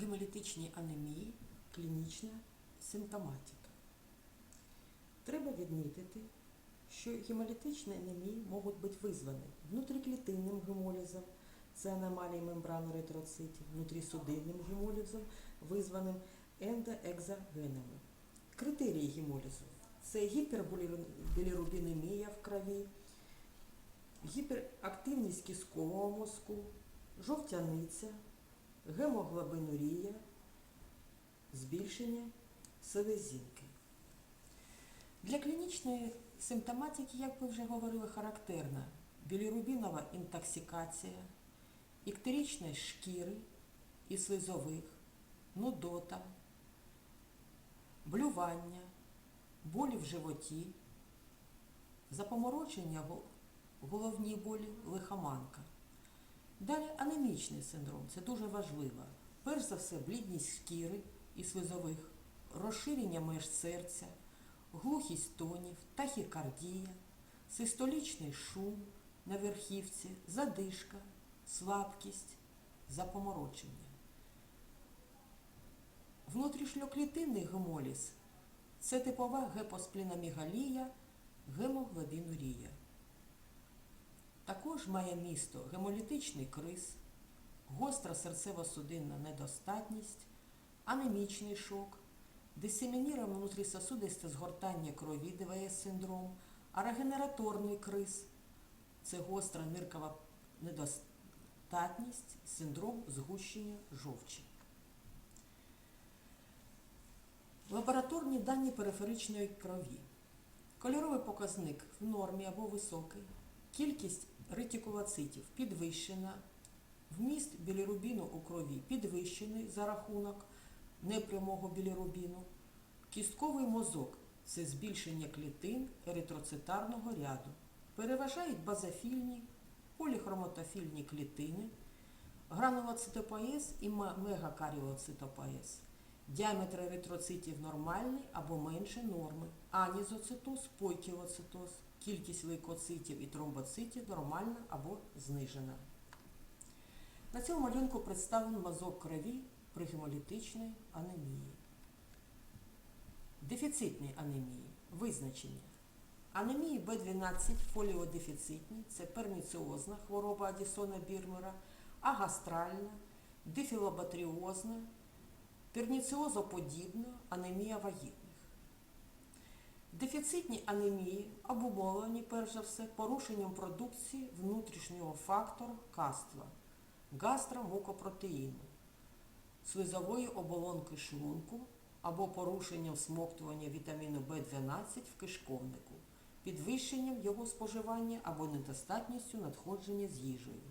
гемолітичній анемії клінічна симптоматика. Треба відмітити, що гемолітичні анемії можуть бути визвані внутріклітинним гемолізом, це аномалії мембран еритроцитів, внутрісудинним гемолізом, визваним ендоекзогенами. Критерії гемолізу це гіпербілірубінемія в крові, гіперактивність кісткового мозку, жовтяниця, гемоглобинурія, збільшення селезінки. Для клінічної симптоматики, як ви вже говорили, характерна білірубінова інтоксикація, іктерічність шкіри і слизових, нудота, блювання, болі в животі, запоморочення гол- головні болі, лихоманка. Далі анемічний синдром, це дуже важливо. Перш за все, блідність шкіри і слизових, розширення меж серця, глухість тонів, тахікардія, систолічний шум на верхівці, задишка, слабкість, запоморочення. Внутрішньоклітинний гемоліз це типова гепоспліномігалія, гемоглобінурія. Також має місто гемолітичний криз, гостра серцево-судинна недостатність, анемічний шок, дисемініроване внутрісосудисте згортання крові ДВС синдром, а регенераторний криз це гостра ниркова недостатність, синдром згущення жовчі. Лабораторні дані периферичної крові. Кольоровий показник в нормі або високий. Кількість ретикулоцитів підвищена. Вміст білірубіну у крові підвищений за рахунок непрямого білірубіну. Кістковий мозок це збільшення клітин еритроцитарного ряду. Переважають базофільні, поліхроматофільні клітини, гранулоцитопоез і ме- мегакаріоцитопоез. Діаметр еритроцитів нормальний або менше норми. Анізоцитоз, пойкілоцитоз. Кількість лейкоцитів і тромбоцитів нормальна або знижена. На цьому малюнку представлений мазок крові при гемолітичній анемії. Дефіцитні анемії. Визначення. Анемії Б12 фоліодефіцитні це перніціозна хвороба Адісона Бірмера, агастральна, дифілобатріозна, перніціозоподібна анемія вагітних. Дефіцитні анемії обумовлені, перш за все, порушенням продукції внутрішнього фактору каства гастромукопротеїну, слизової оболонки шлунку або порушенням смоктування вітаміну В12 в кишковнику, підвищенням його споживання або недостатністю надходження з їжею.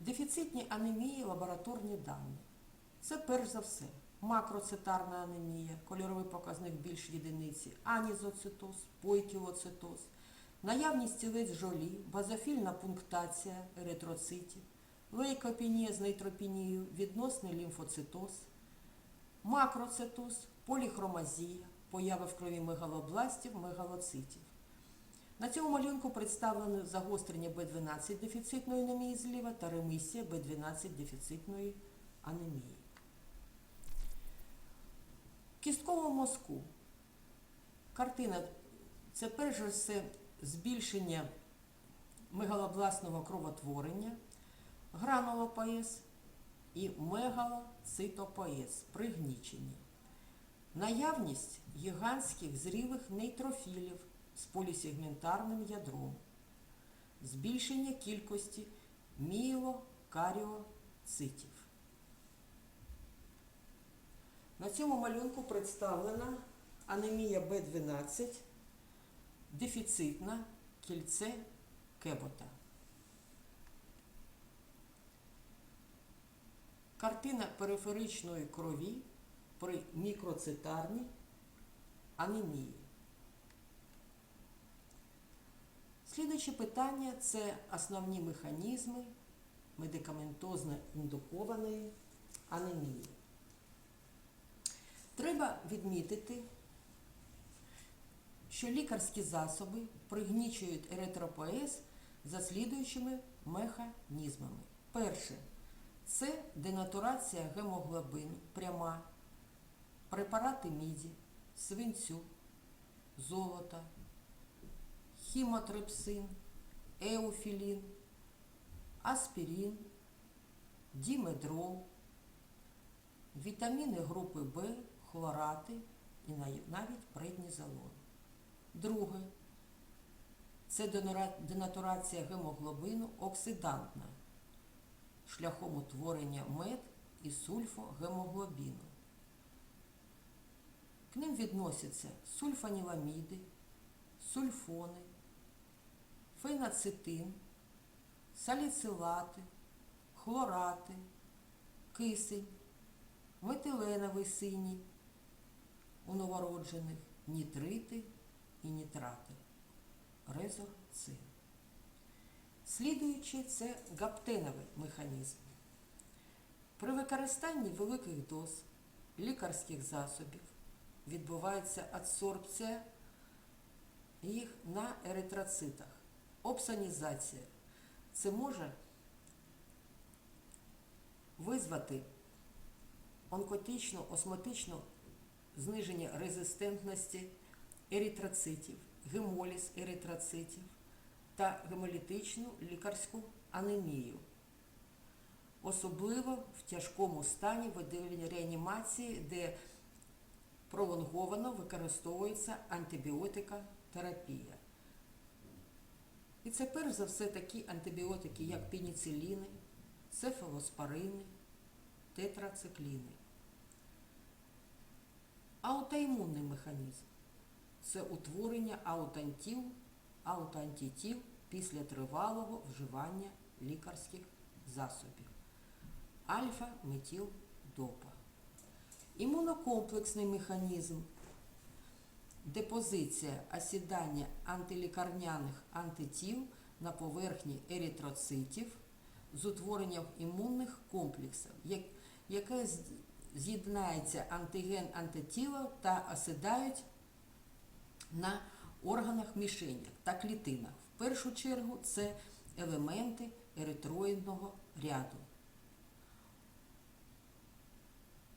Дефіцитні анемії лабораторні дані. Це перш за все макроцитарна анемія, кольоровий показник більш єдиниці, анізоцитоз, пойкілоцитоз, наявність тілець жолі, базофільна пунктація еритроцитів, лейкопенія з нейтропенією, відносний лімфоцитоз, макроцитоз, поліхромазія, поява в крові мегалобластів, мегалоцитів. На цьому малюнку представлено загострення Б12 дефіцитної анемії зліва та ремісія Б12 дефіцитної анемії. В кістковому мозку картина це перш за все збільшення мегалобластного кровотворення, гранулопоез і мегалоцитопоез пригнічені. Наявність гігантських зрілих нейтрофілів з полісегментарним ядром, збільшення кількості мієлокаріоцитів. На цьому малюнку представлена анемія Б12, дефіцитна кільце Кебота. Картина периферичної крові при мікроцитарній анемії. Слідуюче питання це основні механізми медикаментозно індукованої анемії. Треба відмітити, що лікарські засоби пригнічують еритропоез за слідуючими механізмами. Перше Це денатурація гемоглобину пряма, препарати міді, свинцю, золота, хімотрипсин, еофілін, аспірин, дімедрол, вітаміни групи В, хлорати і навіть- преднізолон. Друге. Це денатурація гемоглобину оксидантна шляхом утворення мед і сульфогемоглобіну. К ним відносяться сульфаніламіди, сульфони, фенацитин, саліцилати, хлорати, кисень, метиленовий синій у новороджених, нітрити і нітрати, резорцин. Слідуючи, це гаптеновий механізм. При використанні великих доз лікарських засобів відбувається адсорбція їх на еритроцитах. Опсонізація. Це може визвати онкотично-осмотичне зниження резистентності еритроцитів, гемоліз еритроцитів та гемолітичну лікарську анемію. Особливо в тяжкому стані виділення реанімації, де пролонговано використовується антибіотикотерапія. І це перш за все такі антибіотики, як пеніциліни, цефалоспорини, тетрацикліни. Аутоімунний механізм це утворення аутантів, аутоантитіл після тривалого вживання лікарських засобів. Альфа-метіл-допа. Імунокомплексний механізм депозиція осідання антилікарняних антитіл на поверхні еритроцитів з утворенням імунних комплексів, яке з'єднається антиген антитіла та осідають на органах мішенях та клітинах. В першу чергу це елементи еритроїдного ряду.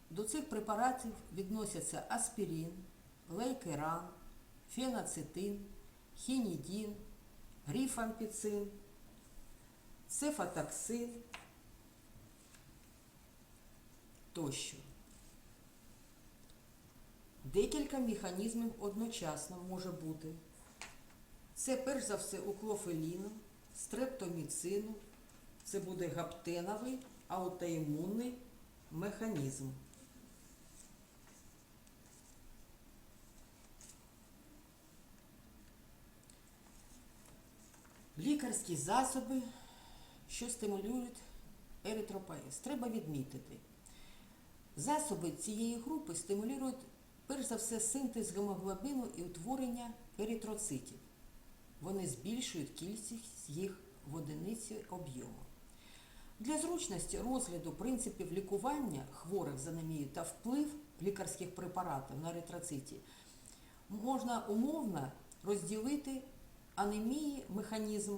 До цих препаратів відносяться аспірин, лейкеран, фенацитин, хінідін, ріфампіцин, цефатоксин тощо. Декілька механізмів одночасно може бути. Це перш за все у клофеліну, стрептоміцину, це буде гаптеновий аутоімунний механізм. Лікарські засоби, що стимулюють еритропоез. Треба відмітити. Засоби цієї групи стимулюють перш за все синтез гемоглобіну і утворення еритроцитів. Вони збільшують кількість їх в одиниці об'єму. Для зручності розгляду принципів лікування хворих з анемією та вплив лікарських препаратів на еритроциті можна умовно розділити анемії, механізм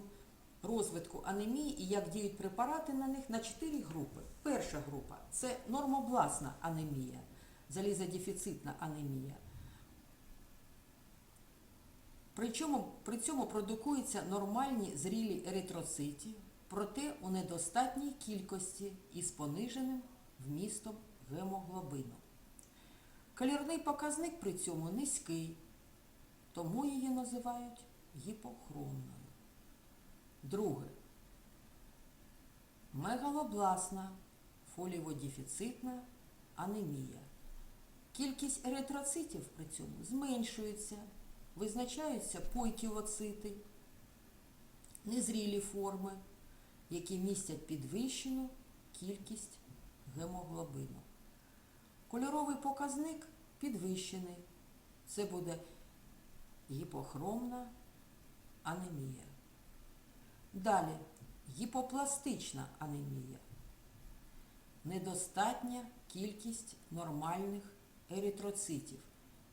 розвитку анемії і як діють препарати на них на чотири групи. Перша група це нормобласна анемія, залізодефіцитна анемія. Причому при цьому продукуються нормальні зрілі еритроцити, проте у недостатній кількості і з пониженим вмістом гемоглобину. Калірний показник при цьому низький, тому її називають гіпохромною. Друге. Мегалобласна фолієводефіцитна анемія. Кількість еритроцитів при цьому зменшується, визначаються пойкілоцити, незрілі форми, які містять підвищену кількість гемоглобину. Кольоровий показник підвищений. Це буде гіпохромна анемія. Далі гіпопластична анемія. Недостатня кількість нормальних еритроцитів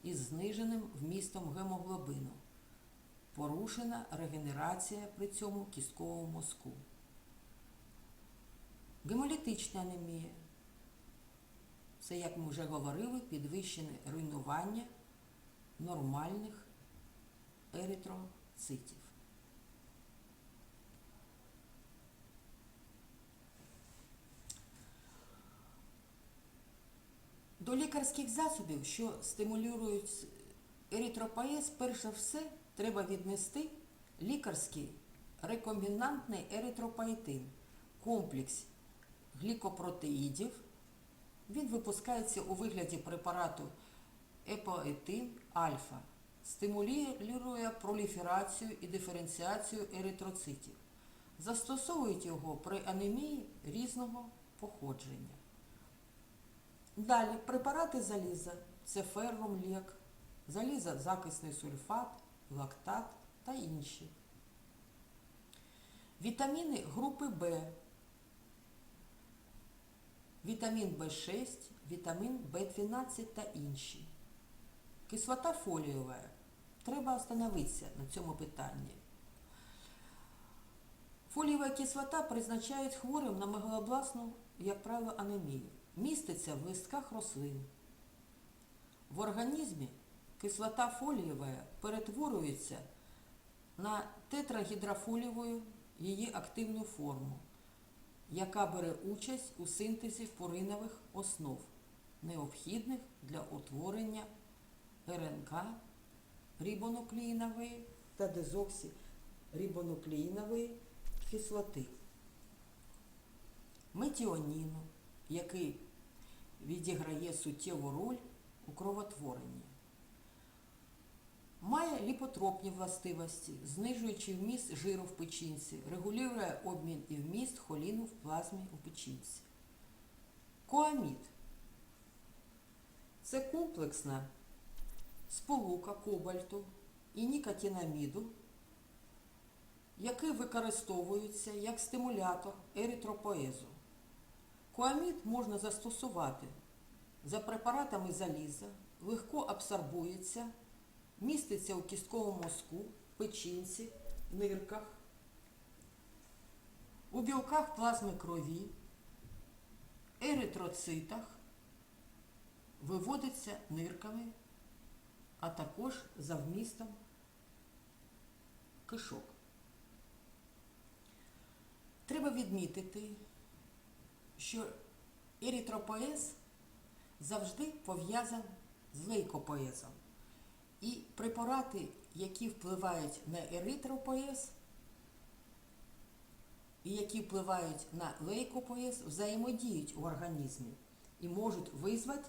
із зниженим вмістом гемоглобину. Порушена регенерація при цьому кісткового мозку. Гемолітична анемія. Це, як ми вже говорили, підвищене руйнування нормальних еритроцитів. До лікарських засобів, що стимулюють еритропоез, перш все треба віднести лікарський рекомбінантний еритропоетин, комплекс глікопротеїдів. Він випускається у вигляді препарату епоетин альфа, стимулює проліферацію і диференціацію еритроцитів. Застосовують його при анемії різного походження. Далі препарати заліза це феррум лек, заліза закисний сульфат, лактат та інші. Вітаміни групи В, вітамін В6, вітамін В12 та інші. Кислота фолієва. Треба остановитися на цьому питанні. Фолієва кислота призначають хворим на мегалобласну, як правило, анемію. Міститься в листках рослин. В організмі кислота фолієва перетворюється на тетрагідрофолієву її активну форму, яка бере участь у синтезі пуринових основ, необхідних для утворення РНК рибонуклеїнової та дезоксирибонуклеїнової кислоти. Метіоніну, який відіграє суттєву роль у кровотворенні. Має ліпотропні властивості, знижуючи вміст жиру в печінці, регулює обмін і вміст холіну в плазмі у печінці. Коамід це комплексна сполука кобальту і нікотинаміду, які використовуються як стимулятор еритропоезу. Коамід можна застосувати за препаратами заліза, легко абсорбується, міститься у кістковому мозку, печінці, нирках, у білках плазми крові, еритроцитах, виводиться нирками, а також за вмістом кишок. Треба відмітити, що еритропоез завжди пов'язан з лейкопоезом. І препарати, які впливають на еритропоез і які впливають на лейкопоез, взаємодіють у організмі і можуть визвати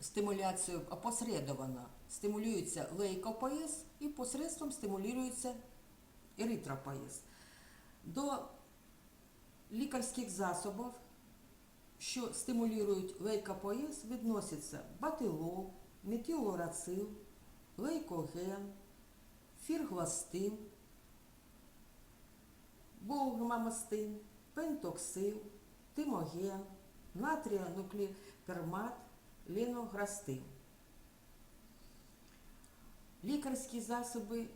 стимуляцію опосредовано. Стимулюється лейкопоез і посредством стимулюється еритропоез. До лікарських засобів, що стимулюють лейкопоез, відносяться батилол, метилорацил, лейкоген, фіргластин, болгмамастин, пентоксил, тимоген, натріонукліпермат, ленограстин. Лікарські засоби,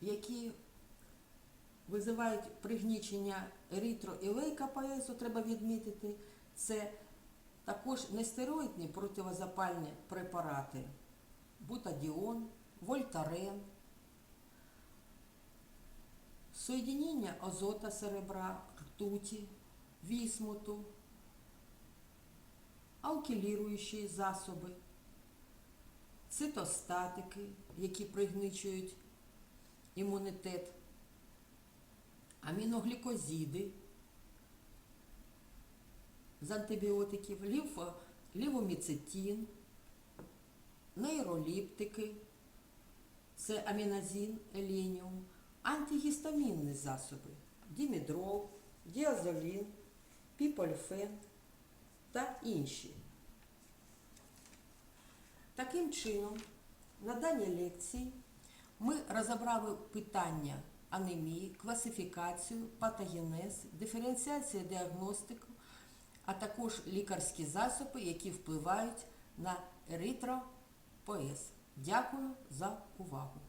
які визивають пригнічення еритро і лейкопоезу, треба відмітити, це також нестероїдні противозапальні препарати. Бутадіон, вольтарен, соєдінення азота серебра, ртуті, вісмуту, алкіліруючі засоби, цитостатики, які пригничують імунітет, аміноглікозіди з антибіотиків, ліфо, лівоміцетин, нейроліптики, це аміназин, еленіум, антигістамінні засоби, дімідрол, діазолін, піпольфен та інші. Таким чином, на даній лекції ми розібрали питання анемії, класифікацію, патогенез, диференціацію діагностику, а також лікарські засоби, які впливають на еритропоез. Дякую за увагу!